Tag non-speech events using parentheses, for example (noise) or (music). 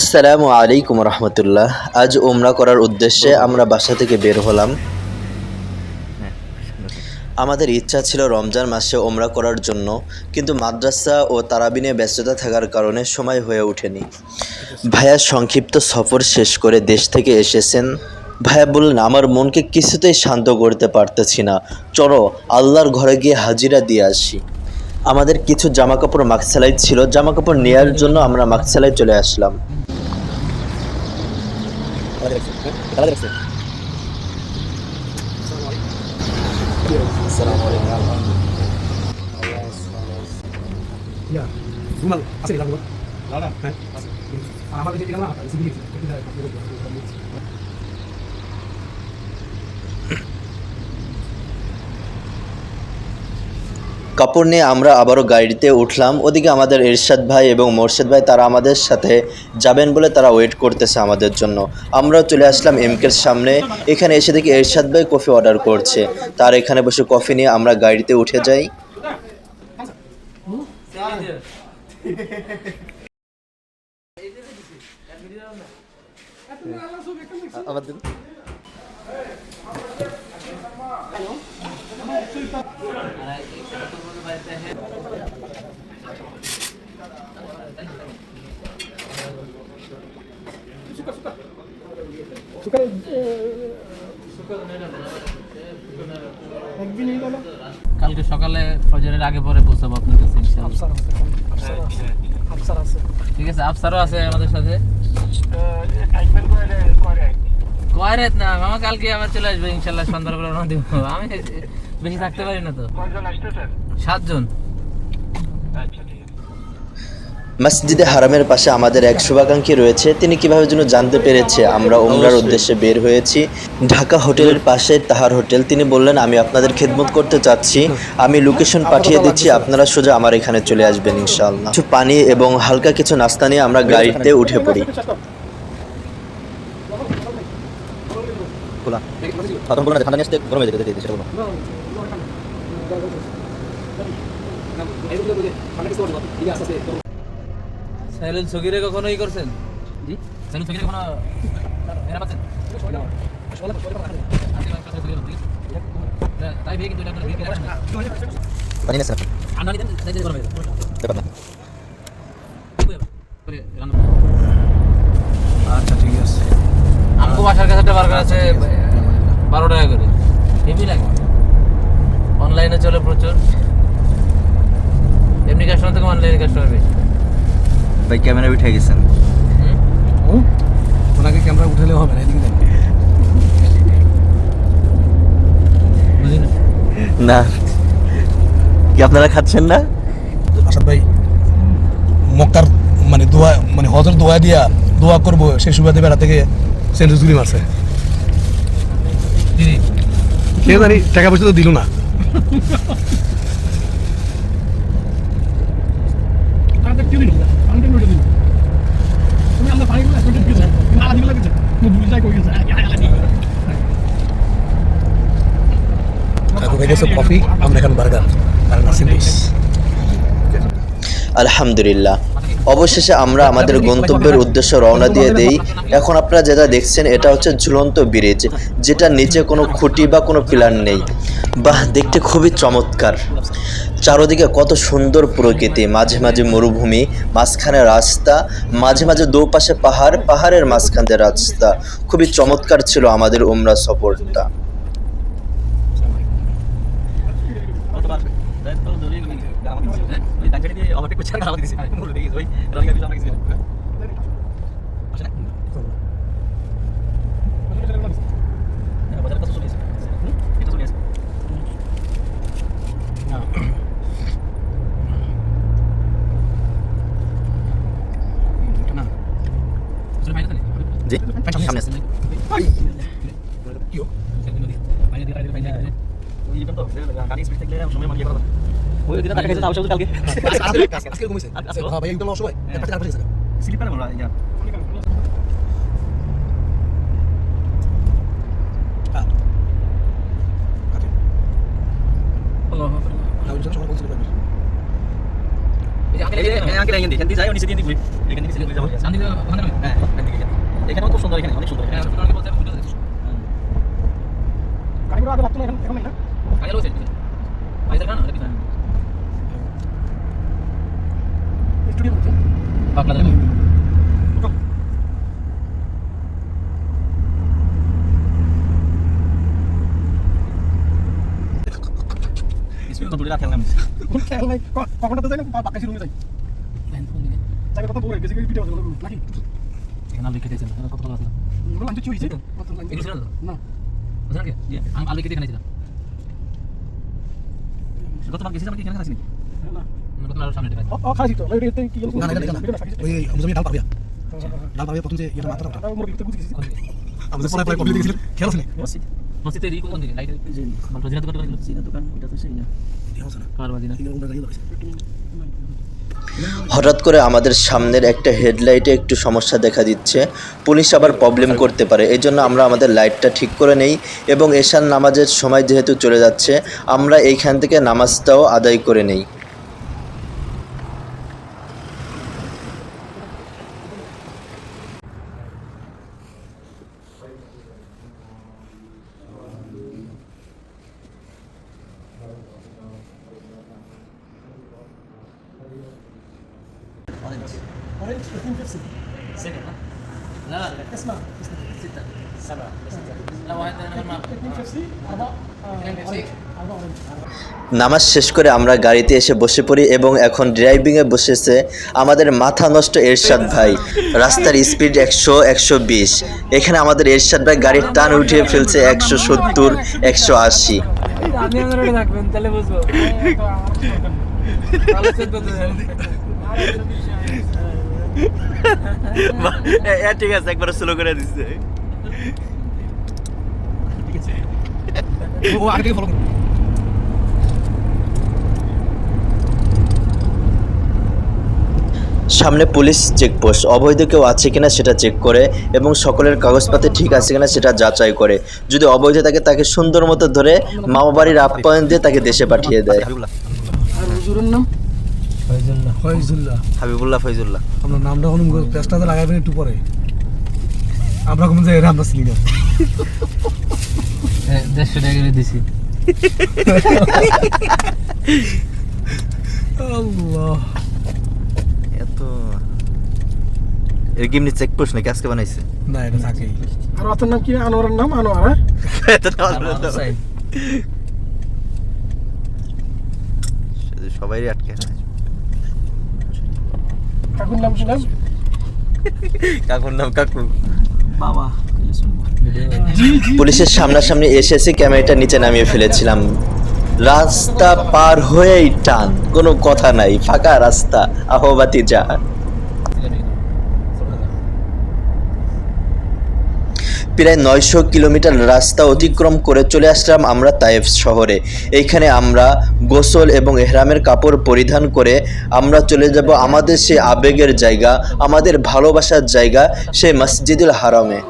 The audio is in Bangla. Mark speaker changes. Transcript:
Speaker 1: আসসালামু আলাইকুম রহমতুল্লাহ। আজ ওমরা করার উদ্দেশ্যে আমরা বাসা থেকে বের হলাম। আমাদের ইচ্ছা ছিল রমজান মাসে ওমরা করার জন্য কিন্তু মাদ্রাসা ও তারাবিনে ব্যস্ততা থাকার কারণে সময় হয়ে ওঠেনি। ভাইয়া সংক্ষিপ্ত সফর শেষ করে দেশ থেকে এসেছেন। ভাইয়া বললেন আমার মনকে কিছুতেই শান্ত করতে পারতেছি না। চলো আল্লাহর ঘরে গিয়ে হাজিরা দিয়ে আসি। আমাদের কিছু জামা কাপড় মাকসালাই ছিল। জামা কাপড় নেওয়ার জন্য আমরা মাকসালাই চলে আসলাম।
Speaker 2: Ya,
Speaker 1: কাপড় নিয়ে আমরা আবারও গাড়িতে উঠলাম। ওদিকে আমাদের এরশাদ ভাই এবং মোর্শেদ ভাই তারা আমাদের সাথে যাবেন বলে তারা ওয়েট করতেছে আমাদের জন্য। আমরাও চলে আসলাম এমকের সামনে। এখানে এসে দেখি এরশাদ ভাই কফি অর্ডার করছে। তার এখানে বসে কফি নিয়ে আমরা গাড়িতে উঠে যাই। (laughs)
Speaker 3: কালকে সকালে ফজরের আগে পরে পৌঁছাবো আপনার কাছে। ঠিক আছে আফসারও আছে আমাদের সাথে। কয়রেত? না মামা কালকে আবার চলে আসবে ইনশাল্লাহ সন্ধ্যাবেলা রওনা দিব। আমি বেশি থাকতে পারি না তো। সাতজন।
Speaker 1: মসজিদে হারামের পাশে আমাদের এক শুভাকাঙ্ক্ষী রয়েছে। তিনি কীভাবে যেন জানতে পেরেছে আমরা উমরার উদ্দেশ্যে বের হয়েছি। ঢাকা হোটেলের পাশে তাহার হোটেল। তিনি বললেন আমি আপনাদের খেদমত করতে চাচ্ছি। আমি লোকেশন পাঠিয়ে দিচ্ছি। আপনারা সোজা আমার এখানে চলে আসবেন ইনশাআল্লাহ। কিছু পানি এবং হালকা কিছু নাস্তা নিয়ে আমরা গাড়িতে উঠে পড়ি। ঠান্ডা নিয়ে গরমে যেতে দিতে
Speaker 3: সাইলেন সগিরে কখনো ই করছেন? জি। সাইলেন সগিরে কখনো এরা পাচ্ছেন তাই কিন্তু এটা আপনার ভিড় করে
Speaker 1: পানি নিয়ে
Speaker 3: ঠান্ডা নিতেন তাই গরম
Speaker 1: ব্যাপার না।
Speaker 2: আচ্ছা ঠিক আছে।
Speaker 3: বাসার কাছে একটা বার্গার আছে বারো টাকা করে। হেভি লাগে। অনলাইনে চলে প্রচুর। এমনি কাস্টমার থেকে অনলাইনে কাস্টমার বেশি।
Speaker 1: ভাই ক্যামেরা উঠে গেছেন
Speaker 2: ওনাকে ক্যামেরা উঠালে হবে না এদিকে
Speaker 3: না।
Speaker 1: না। কি আপনারা খাচ্ছেন না?
Speaker 2: আসাদ ভাই মক্কার মানে দোয়া মানে হজর দোয়া দিয়া দোয়া করব সেই সুবাদে বেড়া থেকে সেন্টুরি মারছে।
Speaker 3: দিদি
Speaker 2: কে জানি টাকা পয়সা তো দিল না। কফি আমরা এখন বার্গার আর নাসিন্ডিস
Speaker 1: আলহামদুলিল্লাহ। অবশেষে আমরা আমাদের গন্তব্যের উদ্দেশ্যে রওনা দিয়ে দেই। এখন আপনারা যেটা দেখছেন, এটা হচ্ছে ঝুলন্ত ব্রিজ যেটা নিচে কোনো খুঁটি বা কোনো পিলার নেই। বাহ, দেখতে খুবই চমৎকার। চারদিকে কত সুন্দর প্রকৃতি, মাঝে মাঝে মরুভূমি, মাঝখানে রাস্তা, মাঝে মাঝে দুপাশে পাহাড়, পাহাড়ের মাঝখান রাস্তা। খুবই চমৎকার ছিল আমাদের উমরা সফরটা। জি সামনে আছে
Speaker 2: আজকে ঘুমিয়েছে হ্যাঁ ভাই একদম অসময় একটা কাজ করেছে না? ওই জন্য সবাই বলছিল
Speaker 3: এই যে আঙ্কেল, এই যে-
Speaker 4: এটা এখান? থেকে এখান থেকে যাই ও নিচে দিয়ে দিবি এখান থেকে নিচে দিয়ে যাব
Speaker 3: শান্তি ওখানে নামে।
Speaker 4: হ্যাঁ এখান থেকে এখানে। এখানেও খুব সুন্দর এখানে অনেক সুন্দর
Speaker 3: হ্যাঁ,
Speaker 4: এখানে
Speaker 2: না এখন এখন না?
Speaker 3: আগে রয়েছে, পিছনে। ভাইজার খান, আর পিছনে।
Speaker 2: স্টুডিও করছে
Speaker 4: আমি
Speaker 2: ক- কখনো তো যাই না পাকা রুমে যাই? যাকে কথা বলে গেছে ভিডিও নাকি?
Speaker 3: এখানে আলু কেটেছেন, কত ভালো।
Speaker 2: ওগুলো লাইন চুরি
Speaker 3: ছিল না। বুঝলেন কি? আমি আলু কেটে এখানে ছিলাম।
Speaker 4: গতবার গেছিলাম কি এখানে আসিনি
Speaker 2: না।
Speaker 5: ডাল প্রথম যে এটা মাত্রা পরে পরে খেয়াল আছে না
Speaker 3: মসজিদের কোন দিকে?
Speaker 4: দোকান এটা তো সেই না
Speaker 3: কার?
Speaker 5: গাড়ি
Speaker 1: হঠাৎ করে আমাদের সামনের একটা হেডলাইটে একটু সমস্যা দেখা দিচ্ছে পুলিশ আবার প্রবলেম করতে পারে এই জন্য আমরা আমাদের লাইটটা ঠিক করে নেই এবং এশার নামাজের সময় যেহেতু চলে যাচ্ছে আমরা এইখান থেকে নামাজটাও আদায় করে নেই
Speaker 2: অরেঞ্জ তিন পেপসি
Speaker 3: Second, ha? لا لا
Speaker 2: اسمع
Speaker 3: ستة سبعة لا واحد أنا ما
Speaker 2: তিন পেপসি আরবা অরেঞ্জ আরবা অরেঞ্জ
Speaker 1: নামাজ শেষ করে আমরা গাড়িতে এসে বসে পড়ি এবং এখন ড্রাইভিংয়ে বসেছে আমাদের মাথা নষ্ট এরশাদ ভাই রাস্তার স্পিড একশো একশো বিশ এখানে আমাদের এরশাদ ভাই গাড়ির টান উঠিয়ে ফেলছে একশো সত্তর একশো আশি
Speaker 3: আপনি আমার রোডে থাকবেন তাহলে বুঝবো তাহলে চোদ্দ
Speaker 4: ঠিক আছে একবার স্লো করে দিচ্ছে
Speaker 5: ও আগে থেকে ফলো
Speaker 1: সামনে পুলিশ চেকপোস্ট অবৈধ কেউ আছে কিনা সেটা চেক করে এবং সকলের কাগজপাতি ঠিক আছে কিনা সেটা যাচাই করে। যদি অবৈধ থাকে তাকে সুন্দর মতো ধরে মামা বাড়ির আপ্যায়ন দিয়ে তাকে দেশে পাঠিয়ে দেয়।
Speaker 2: আর নাম?
Speaker 5: ফয়জুল্লাহ।
Speaker 4: হাবিবুল্লাহ ফৈজুল্লাহ
Speaker 5: আমরা নামটা কোনো পেস্টাতে লাগাইবেন একটু পরে। আমরা কোন জায়গায় আমরা চিনি না।
Speaker 3: দেড়শো টাকা করে দিছি।
Speaker 5: আল্লাহ।
Speaker 4: এত এর গিমনি চেক পোস্ট নাকি আজকে বানাইছে?
Speaker 5: না এটা থাকেই।
Speaker 2: আর ওর নাম কি? আনোয়ারের নাম? আনোয়ার হ্যাঁ?
Speaker 4: সবাই আটকে আছে।
Speaker 2: কাকুর নাম
Speaker 4: কাকুর নাম কাকু। বাবা
Speaker 1: পুলিশের সামনাসামনি এসেছি ক্যামেরাটা নিচে নামিয়ে ফেলেছিলাম। রাস্তা পার হয়েই টান কোনো কথা নাই ফাঁকা রাস্তা আহবাতি যা প্রায় নয়শো কিলোমিটার রাস্তা অতিক্রম করে চলে আসলাম আমরা তায়েফ শহরে। এইখানে আমরা গোসল এবং এহরামের কাপড় পরিধান করে আমরা চলে যাব আমাদের সেই আবেগের জায়গা, আমাদের ভালোবাসার জায়গা, সেই মসজিদুল হারামে।